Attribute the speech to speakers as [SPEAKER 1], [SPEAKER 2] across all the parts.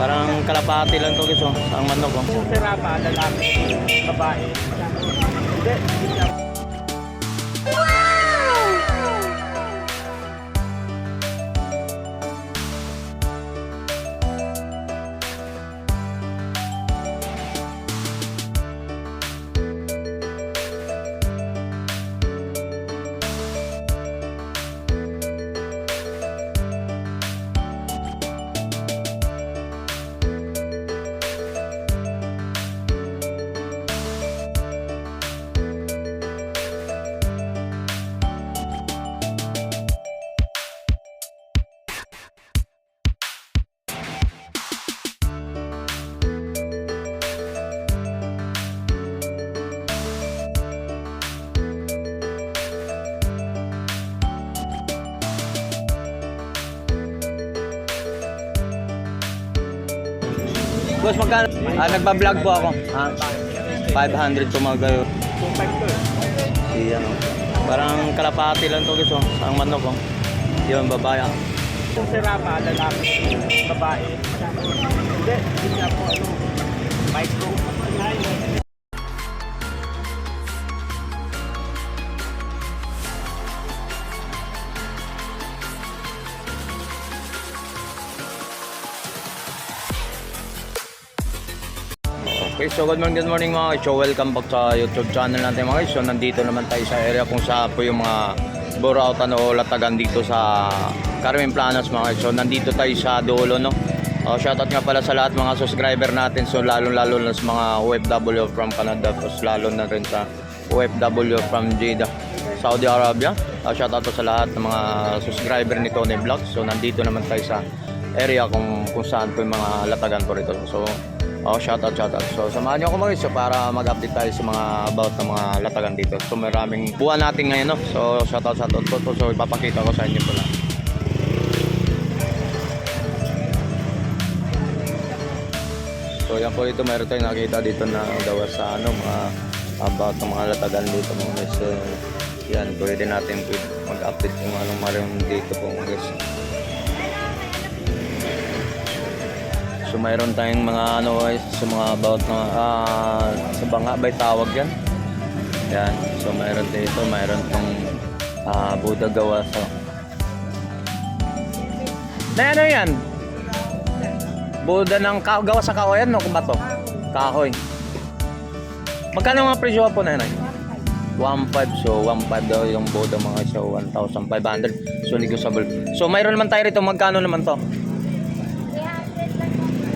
[SPEAKER 1] Parang kalapati lang to guys oh. Ang manok oh.
[SPEAKER 2] Yung sirapa, lalaki, babae. Hindi,
[SPEAKER 1] Boss, magkano? Ah, nagpa-vlog po ako. Ha? 500 tumagayo.
[SPEAKER 2] Kung type ko eh.
[SPEAKER 1] Iyan oh. Parang kalapati lang to guys oh. Ang manok oh. Yun, babae. ah.
[SPEAKER 2] Yung sirapa, lalaki, babae. Hindi, hindi siya po ano. Micro.
[SPEAKER 1] Okay, so good morning, good morning mga. So welcome back sa YouTube channel natin mga. So nandito naman tayo sa area kung saan po yung mga burautan o latagan dito sa Carmen Planas mga. So nandito tayo sa dulo no. Uh, shoutout nga pala sa lahat mga subscriber natin. So lalo lalo na sa mga OFW from Canada. Tapos lalo na rin sa OFW from Jeddah, Saudi Arabia. Uh, shoutout po sa lahat ng mga subscriber ni Tony Vlog. So nandito naman tayo sa area kung kung saan po yung mga latagan ko rito. So Oh, shout out, shout out. So, samahan niyo ako mga so, para mag-update tayo sa mga about ng mga latagan dito. So, maraming buwan natin ngayon, no? So, shout out, shout out po. po. So, ipapakita ko sa inyo po lang. So, yan po ito. Mayroon tayong nakita dito na gawa sa ano, mga about ng mga latagan dito mga guys. So, yan, pwede natin mag-update kung anong mayroon dito po mga guys. So mayroon tayong mga ano guys, sa mga about mga ah, sa banga by tawag yan. Yan. So mayroon dito, mayroon tong ah, Buddha gawa sa Na ano yan? Buddha ng ka- gawa sa kahoy yan, no? Kung ba to? Kahoy. Magkano mga presyo po na yan? ay? 1.5 so 1.5 daw yung Buddha mga so 1,500 so negotiable so mayroon naman tayo rito magkano naman to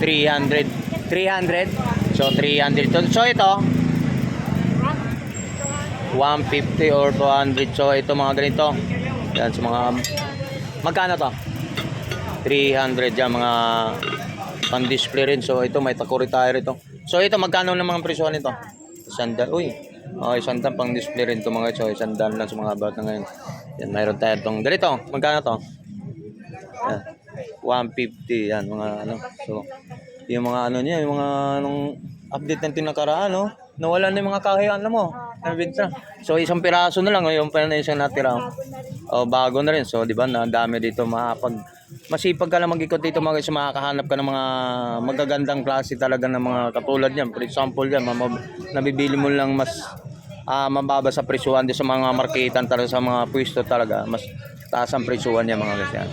[SPEAKER 1] 300. 300. So 300. So, so ito 150 or 200. So ito mga ganito. Yan sa mga magkano to? 300 yan mga pang display rin. So ito may takuri tayo rito. So ito magkano na mga presyo nito? Sandal. Uy. Okay, sandal pang display rin to mga so sandal lang sa mga na ngayon. Yan mayroon tayo tong ganito. Magkano to? Yan. 150 yan mga ano. So yung mga ano niya, yung mga nung update ng tinakaraan, no? Nawala na yung mga kahiyan alam mo. Nabinta. So isang piraso na lang, yung pa na isang natira. O bago na rin. So di ba, na dami dito makapag masipag ka lang mag-ikot dito mga guys, makakahanap ka ng mga magagandang klase talaga ng mga katulad niyan. For example yan, nabibili mo lang mas ah mababa sa presyuhan din sa mga marketan talaga sa mga pwesto talaga mas taas ang presyuhan niya mga guys yan.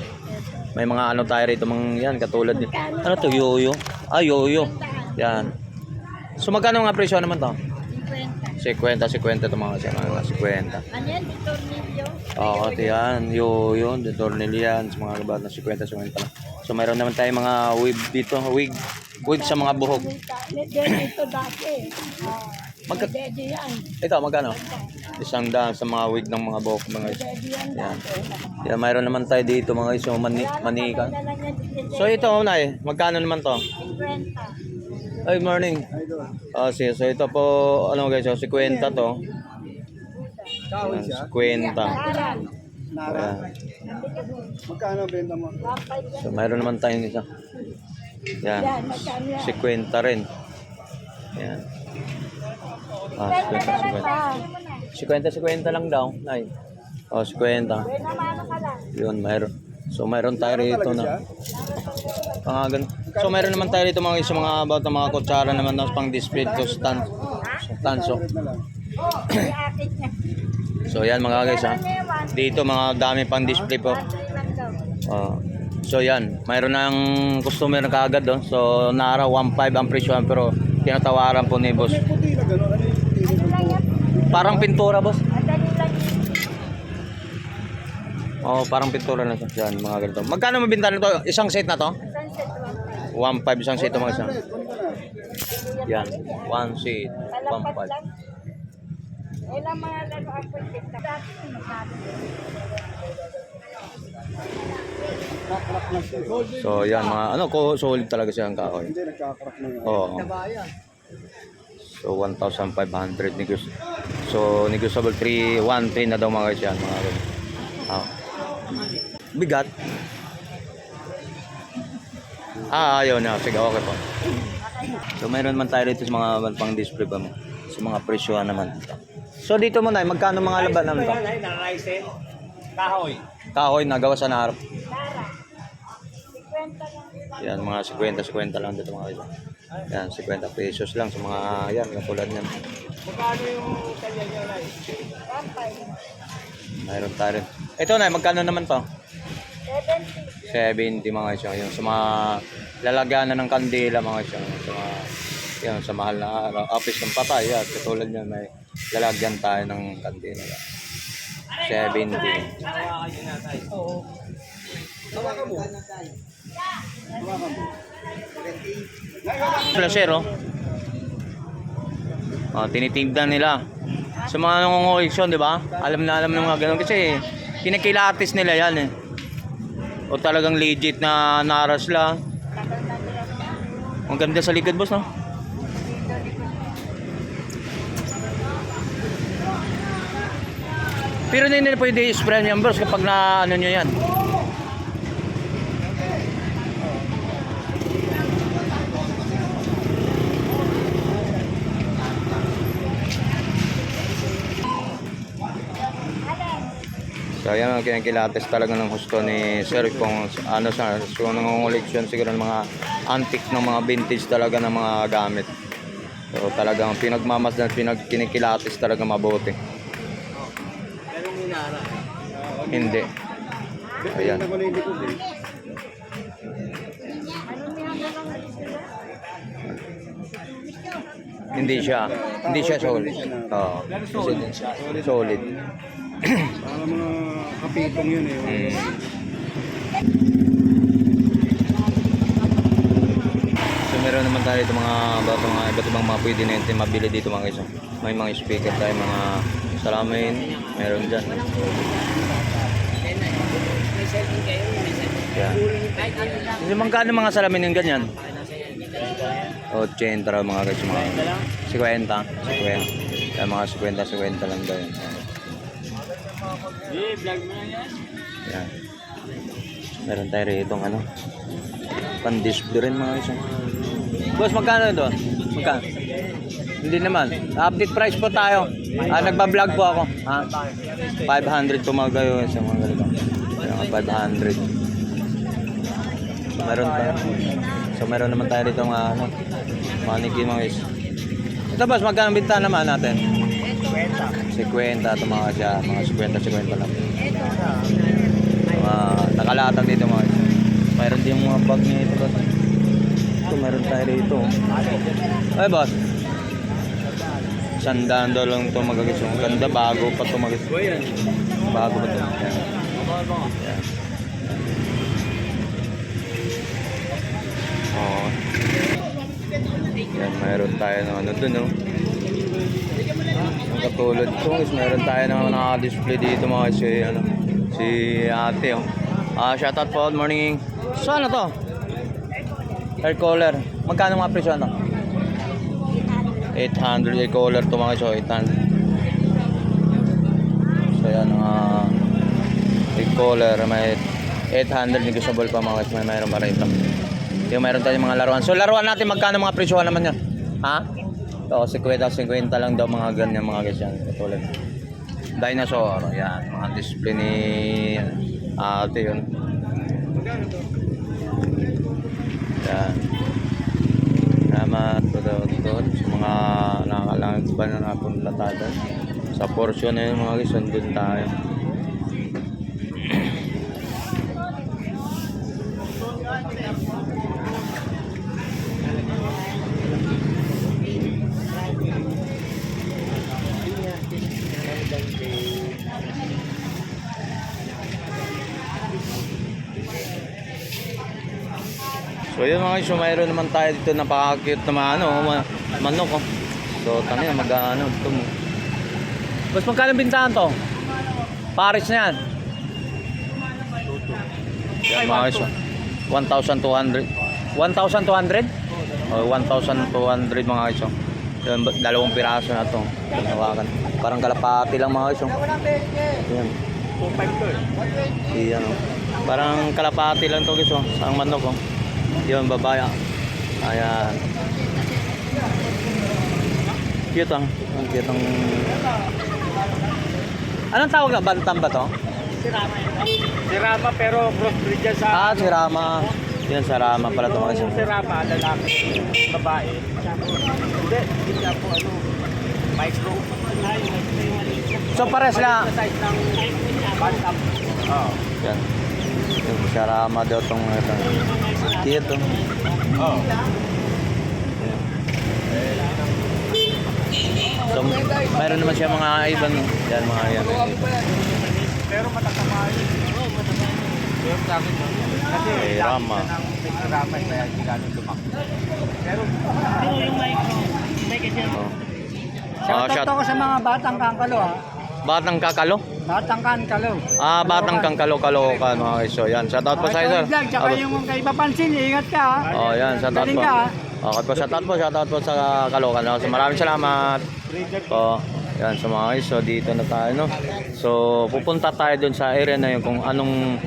[SPEAKER 1] May mga ano tayo rito mga yan katulad ni ano to yoyo. Ah yoyo. Yan. So magkano mga presyo naman to? 50 50 to mga siya mga 50.
[SPEAKER 3] Ano yan? Tornilyo?
[SPEAKER 1] Oo, ito yan. Yoyo, de tornilyan, sa mga labat na 50 50 lang. So mayroon naman tayong mga wig dito, wig wig sa mga buhok.
[SPEAKER 3] Medyo dito dati.
[SPEAKER 1] Magka
[SPEAKER 3] yan.
[SPEAKER 1] ito magkano? Isang daan sa mga wig ng mga buhok mga guys.
[SPEAKER 3] Medyo yan
[SPEAKER 1] Yan. Yan, mayroon naman tayo dito mga guys, yung mani manika.
[SPEAKER 3] Yan.
[SPEAKER 1] So ito, Unay, magkano naman to?
[SPEAKER 3] 50.
[SPEAKER 1] Ay, morning. Ah, sige. So ito po, ano guys, so 50 to.
[SPEAKER 2] Siya.
[SPEAKER 1] 50.
[SPEAKER 3] Aral.
[SPEAKER 2] Nara. Magkano benta mo?
[SPEAKER 3] 1.5
[SPEAKER 1] So mayroon naman tayong isa. Yan.
[SPEAKER 3] yan. Yan?
[SPEAKER 1] 50 rin. Yan. Ah, 50, 50. 50, 50 lang daw. Ay. Oh, 50.
[SPEAKER 3] Kaya naman ka lang.
[SPEAKER 1] Yun, mayroon. So mayroon tayo rito na. Ganun. So meron naman tayo dito mga sa mga about ng mga kutsara naman na pang display to stand tanso. So yan mga guys ha. Dito mga dami pang display po. Oh. so yan, mayroon ng customer na kaagad do. So naara 1.5 ang presyo pero tinatawaran po ni boss. Parang pintura boss. Oh, parang pintura na siya. Yan, mga ganito. Magkano mabinta nito? Isang set na to?
[SPEAKER 3] Sunset one.
[SPEAKER 1] 1.5 isang set mga isang. Yan, one set,
[SPEAKER 3] Kalapat
[SPEAKER 1] 1.5.
[SPEAKER 3] lang. Ilang mga laro ako kita. Dati.
[SPEAKER 1] So yan mga ano ko solid talaga siya ang kahoy.
[SPEAKER 4] Hindi, nagkakarak na.
[SPEAKER 1] Oo. So 1,500 negos. So negotiable 3 1 3 na daw mga guys yan mga guys. Ah. Bigat. Ah, ayaw na. Sige, okay po. So mayroon man tayo dito sa mga pang display pa sa mga presyohan naman. So dito mo na, magkano mga laban naman
[SPEAKER 2] na-risen. Kahoy.
[SPEAKER 1] Kahoy na gawa sa narap.
[SPEAKER 3] Tara. 50 lang.
[SPEAKER 1] Yan, mga 50-50 lang dito mga guys. Yan, 50 pesos lang sa mga, yan, katulad niyan.
[SPEAKER 2] Magkano yung kanya niya na.
[SPEAKER 1] Mayroon tayo rin. Ito na, magkano naman to?
[SPEAKER 3] 70.
[SPEAKER 1] 70 mga guys. Yung sa mga lalagyanan ng kandila mga. Yung Sa mga, yan, sa mahal na araw. Office ng patay. Yan, katulad niyan, may lalagyan tayo ng kandila. 70.
[SPEAKER 2] Oo.
[SPEAKER 1] Placer, oh. Oh, tinitignan nila. Sa mga nangunguliksyon, di ba? Alam na alam ng mga ganun kasi kinikilatis nila yan eh. O talagang legit na naras lang.
[SPEAKER 3] Na.
[SPEAKER 1] Ang ganda sa likod, boss, no? Pero hindi nila pwede i-spray yan, boss, kapag na ano nyo yan. So yan ang kinikilates talaga ng husto ni Sir kung ano sa so nangunguliksyon siguro ng mga antique ng mga vintage talaga ng mga gamit. So talagang pinagmamasdan, pinagkinikilates talaga mabuti. Hindi. Ayan.
[SPEAKER 4] Na hindi
[SPEAKER 3] na
[SPEAKER 1] siya. Hindi siya solid. Oo. solid. Solid.
[SPEAKER 4] Para mga kapitong yun eh.
[SPEAKER 1] Mm. So meron naman tayo dito mga bago mga iba't ibang mga pwede natin mabili dito mga guys. May mga speaker tayo, mga salamin, meron dyan. Yan. Kasi magkano mga salamin yung ganyan? 80 raw mga guys, mga 50, 50. Yan, mga 50, 50 lang daw yun.
[SPEAKER 2] Eh, vlog mo na yan.
[SPEAKER 1] Meron tayo rito ano. Pan-display rin mga guys. Boss, magkano ito? Magkano? Hindi naman. Update price po tayo. Ah, nagba-vlog po ako. Ha? 500 po mga gayo sa mga. Kaya nga 500. So, meron pa. So, meron naman tayo dito mga ano, mannequin mga guys. Ito boss, magkano binta naman natin? 50 ito mga siya, mga 50 50 lang. Mga nakalatag dito mga guys. Mayroon din mga bag niya ito boss. Ito meron tayo rito. Ay boss. Sandaan daw lang ito magagis. Ang ganda bago pa ito magagis. Bago pa ito. Yan. Yan. Oo. Yan, mayroon tayo ng ano dun, no? Ang katulad ko, guys, meron tayo ng naka-display dito mga si, ano, si ate, oh. Ah, shout out po, morning. So, ano to? Air cooler. Magkano mga presyo ano? 800 air cooler to mga so 800. So, yan, uh, air cooler, may 800 negotiable pa mga guys, may mayroon pa rito. Yung mayroon tayong mga laruan. So, laruan natin, magkano mga presyo naman yan? Ha? Ito, 50-50 lang daw mga ganyan mga guys yan. Katulad. Dinosaur. Yan. Mga display ni ah, ate yun. Yan. Salamat po sa mga nakakalangit ba na napunlatada. Sa portion na yun mga guys, andun tayo. Thank you. So yun mga guys, mayroon naman tayo dito napaka-cute na mga ano, ma- manok oh. So tangin mag ano ito mo. Mas magkano bintahan to? Paris na yan. Yan mga guys. oh. 1,200. 1,200? Oh, 1,200 mga guys. oh. Yan, dalawang piraso na to. Hawakan. Parang kalapati lang mga guys. oh. Yan.
[SPEAKER 2] 2.5 to eh.
[SPEAKER 1] Iyan oh. Parang kalapati lang to guys oh. Sa manok oh. Yun, babae. Ayan. Cute ah. Ang cute ang... Anong tawag na? Bantam ba to?
[SPEAKER 2] Si Rama pero crossbreed yan sa...
[SPEAKER 1] Ah, si Rama. Yan sa Rama pala to mga
[SPEAKER 2] Yung si Rama, lalaki, babae. Hindi, hindi siya po ano, micro.
[SPEAKER 1] So pares na.
[SPEAKER 2] Size ng bantam. Oo.
[SPEAKER 1] Yan. Yung sa Rama daw tong ito. Cute oh.
[SPEAKER 2] Oo.
[SPEAKER 1] So, mayroon naman siya mga ibang yan mga yan.
[SPEAKER 2] Pero matatamayo. Oo, matatamayo. Pero sa akin? Kasi
[SPEAKER 1] Kay
[SPEAKER 2] laki
[SPEAKER 1] Rama.
[SPEAKER 2] siya ng may Rama, kaya hindi ganun lumaki. Pero,
[SPEAKER 1] Oh. Ah, shout-
[SPEAKER 5] ako sa mga batang kankalo ha.
[SPEAKER 1] Batang kakalo?
[SPEAKER 5] Batang kankalo.
[SPEAKER 1] Ah, batang kang kalo-kalokan mga guys. So yan, shout out po sa iyo sir.
[SPEAKER 5] Vlog, tsaka
[SPEAKER 1] Abo.
[SPEAKER 5] yung kay Papansin, ingat ka ha.
[SPEAKER 1] Oh, yan, shout out
[SPEAKER 5] Galing
[SPEAKER 1] po.
[SPEAKER 5] ka.
[SPEAKER 1] Okay po, shout out po, shout out po sa Kalokan. So maraming salamat. Po. Yan, sa mga guys. So dito na tayo, no. So pupunta tayo dun sa area na yun kung anong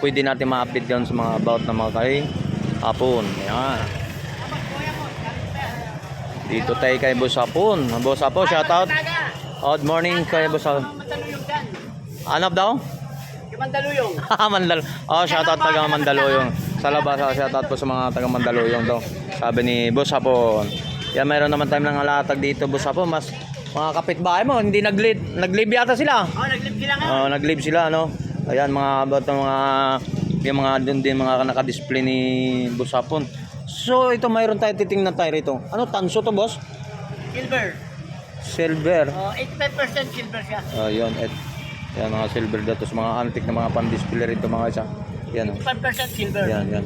[SPEAKER 1] pwede natin ma-update doon sa mga about na mga kay Hapon. Yan. Dito tayo kay Boss Hapon. Boss Hapon, shout out. Good morning kay Boss Hapon. Ano daw?
[SPEAKER 2] Mandaluyong.
[SPEAKER 1] Mandal. Oh, shoutout taga Mandaluyong. Sa labas, oh, shoutout po sa mga taga Mandaluyong to. Sabi ni Boss Hapon. Yan, mayroon naman tayo ng alatag dito, Boss Hapon. Mas mga kapitbahay mo, hindi nag-leave. Nag-leave yata sila.
[SPEAKER 2] Oh, nag-live sila nga.
[SPEAKER 1] Oh, nag-leave sila, no? Ayan, mga ng mga yung mga dun din mga naka-display ni Boss Hapon. So, ito mayroon tayo titingnan tayo rito. Ano, tanso to, boss?
[SPEAKER 2] Silver.
[SPEAKER 1] Silver.
[SPEAKER 2] Oh, 85% silver siya.
[SPEAKER 1] Ayun, et, yan mga silver datos, mga antique na mga pan-display rito mga isa. Yan, oh.
[SPEAKER 2] 5% silver.
[SPEAKER 1] Yan, yan.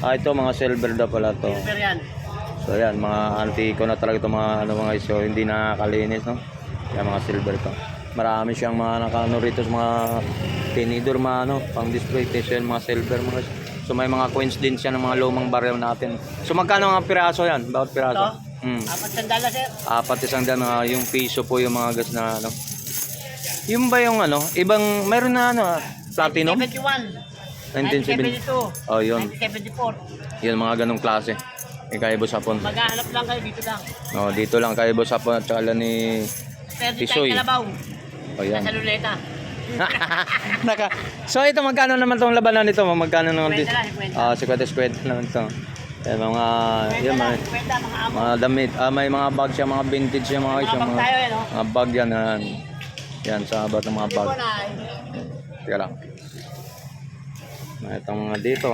[SPEAKER 1] Ah, ito mga silver daw pala to.
[SPEAKER 2] Silver yan.
[SPEAKER 1] So yan, mga antiko na talaga ito mga ano mga iso, hindi nakakalinis, no? Yan mga silver to. Marami siyang mga nakaano rito sa mga tinidor, mga ano, pang display station, mga silver mga iso. So may mga coins din siya ng mga lumang baril natin. So magkano ang piraso yan? Bawat piraso?
[SPEAKER 2] Ito?
[SPEAKER 1] Hmm.
[SPEAKER 2] Apat sandala sir.
[SPEAKER 1] Apat isang daan, mga yung piso po yung mga gas na ano. Yung ba yung ano, ibang, meron na ano, platinum?
[SPEAKER 2] 1971.
[SPEAKER 1] 1970. Oh, yun.
[SPEAKER 2] 1974.
[SPEAKER 1] Yun, mga ganong klase. Yung kay Boss Hapon.
[SPEAKER 2] Maghahanap lang kayo dito lang.
[SPEAKER 1] Oh, dito lang kay Boss Hapon at saka ni
[SPEAKER 2] Pero
[SPEAKER 1] Tisoy.
[SPEAKER 2] kalabaw.
[SPEAKER 1] Oh, yan.
[SPEAKER 2] Nasa luleta.
[SPEAKER 1] Naka. So ito magkano naman tong labanan nito? Magkano naman dito? Ah, 50 50 naman to. Yan mga yan mga,
[SPEAKER 2] mga
[SPEAKER 1] damit. Ah, may mga bag siya, mga vintage siya mga guys,
[SPEAKER 2] Mga
[SPEAKER 1] mga,
[SPEAKER 2] oh.
[SPEAKER 1] mga bag yan. Yan, yan sa abat ng mga bag.
[SPEAKER 2] Na.
[SPEAKER 1] Teka lang. Ito mga dito.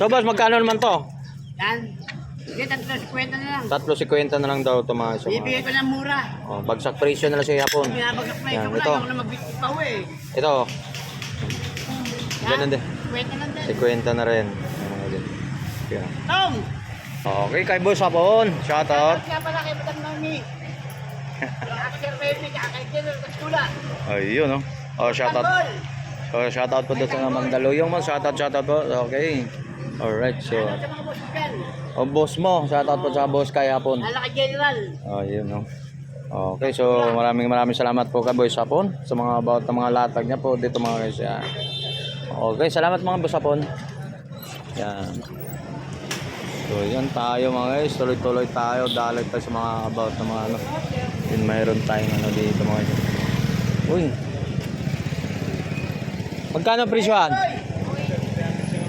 [SPEAKER 1] So boss, magkano naman to?
[SPEAKER 2] Yan. Sige, tatlo sa kwenta na lang.
[SPEAKER 1] Tatlo si kwenta na lang daw ito mga isa.
[SPEAKER 2] Bibigay ko ng mura.
[SPEAKER 1] Oh, bagsak presyo na lang siya hapon.
[SPEAKER 2] Binabagak na
[SPEAKER 1] Yan,
[SPEAKER 2] ito ko
[SPEAKER 1] ito.
[SPEAKER 2] lang. Ako na pa eh.
[SPEAKER 1] Ito. Ganun din.
[SPEAKER 2] Kwenta lang din.
[SPEAKER 1] Si kwenta na rin. Kaya.
[SPEAKER 2] Tom!
[SPEAKER 1] Okay, kay Boss Hapon. Shout out.
[SPEAKER 2] Kaya pala kay Madam ako sir baby, kay Killer Kastula.
[SPEAKER 1] Ayun, no? Oh, shout out. So, shout out po doon sa Mandaluyong mo. Shout out, shout out po. Okay. Alright, so. Oh, boss mo. Shout out po sa boss kay Hapon.
[SPEAKER 2] Hala kay General.
[SPEAKER 1] Oh, yun, no? Okay, so maraming maraming salamat po kay Boss Hapon sa mga about ng mga latag niya po dito mga guys. Yan. Okay, salamat mga Boss Hapon. Yan. So, yan tayo mga guys. Tuloy-tuloy tayo. Dalag tayo sa mga about ng mga ano. Yun, mayroon tayong ano dito mga guys. Uy. Magkano presyohan?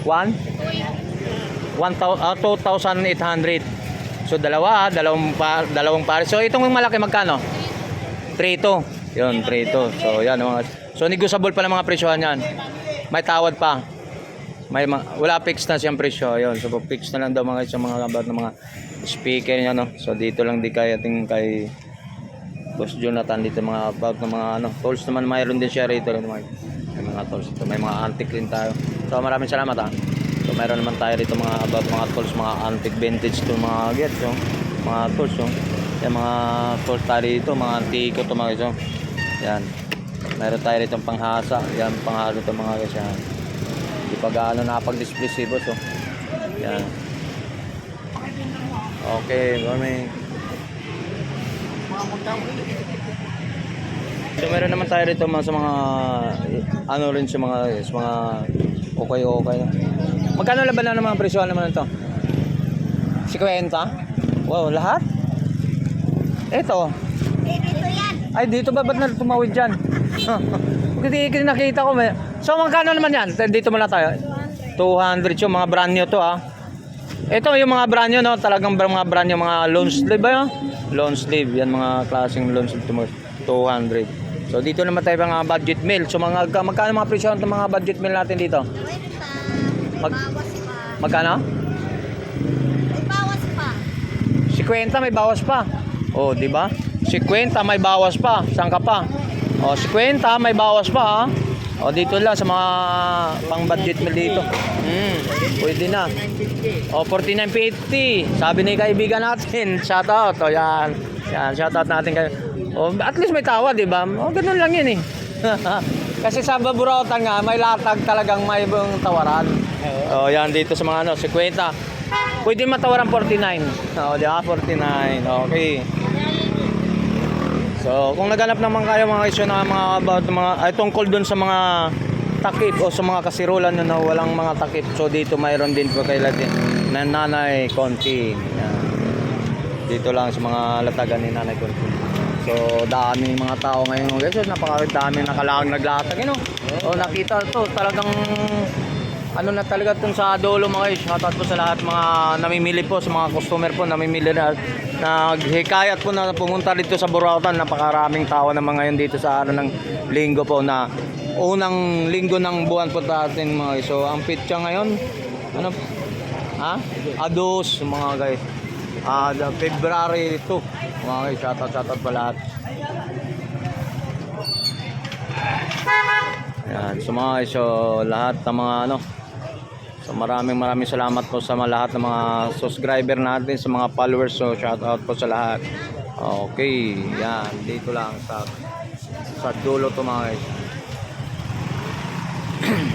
[SPEAKER 1] One? 1,000 ah, 2,800. So dalawa, ah, dalawang pa, dalawang pares. So itong malaki magkano? 3 ito. Yun, prito. So, yan mga So, negotiable pa ng mga presyohan yan. May tawad pa. May mga, wala fix na siyang presyo. Ayun, so fix na lang daw mga sa mga about ng mga speaker niya no. So dito lang di kaya ting kay Boss Jonathan dito mga about ng mga ano, tools naman mayroon din siya rito mga, may mga tools dito. May mga antique din tayo. So maraming salamat ha. So mayroon naman tayo dito mga about mga tools, mga antique vintage to mga gets so, mga tools so. Yan mga tools tayo dito, mga antique to mga. So. Yan. Meron tayo rito panghasa. Yan panghasa to mga guys. Yan. Hindi pa gaano nakapag-display si boss oh. Yan. Okay, kami. So meron naman tayo rito mga sa mga ano rin sa mga sa mga okay okay. Magkano laban na ng mga presyo naman ito? 50? Wow, lahat? Ito.
[SPEAKER 3] Eh, dito yan.
[SPEAKER 1] Ay, dito ba ba't na tumawid dyan? Kasi nakita ko may... So, magkano naman yan? Dito muna tayo. 200 yung mga brand new to ha. Ito yung mga brand new no, talagang mga brand new mga loan sleeve ba yun? Loan sleeve, yan mga klaseng loan sleeve to mga 200. So dito naman tayo mga budget meal. So mga magkano mga presyo ng mga budget meal natin dito? Mag-. Magkano?
[SPEAKER 3] May bawas pa.
[SPEAKER 1] 50 may bawas pa. Oh, di ba? 50 may bawas pa. Saan ka pa? Oh, 50 may bawas pa ha. Oh, dito lang sa mga pang budget meal dito. Hmm, pwede na. Oh, 49.50. Sabi ni kaibigan natin. Shout out. Oh, yan. Yan, shout out natin kayo. Oh, at least may tawa, di ba? Oh, ganun lang yun eh. Kasi sa Baburautan nga, may latag talagang may ibang tawaran. Oh, yan dito sa mga ano, 50. Pwede matawaran 49. Oh, di ba? 49. Okay. So, kung naghanap naman kayo mga isyo na mga about mga ay tungkol dun sa mga takip o sa mga kasirulan na, na walang mga takip. So dito mayroon din po kay Latin na Nanay Conti. Yan. Dito lang sa mga latagan ni Nanay Conti. So daming mga tao ngayon guys. So, napakadaming nakalang naglatag. You know? O nakita to talagang ano na talaga itong sa Dolo mga guys. Shoutout po sa lahat mga namimili po, sa mga customer po, namimili na naghikayat po na pumunta dito sa Burautan. Napakaraming tao naman ngayon dito sa araw ng linggo po na unang linggo ng buwan po natin mga guys. So ang pitcha ngayon, ano Ha? Ados mga guys. Ah, the February 2. Mga guys, shoutout shoutout pa lahat. Yan, so mga guys, so lahat ng mga ano, So maraming maraming salamat po sa lahat ng mga subscriber natin, sa mga followers. So shout out po sa lahat. Okay, yan dito lang sa sa dulo to mga guys.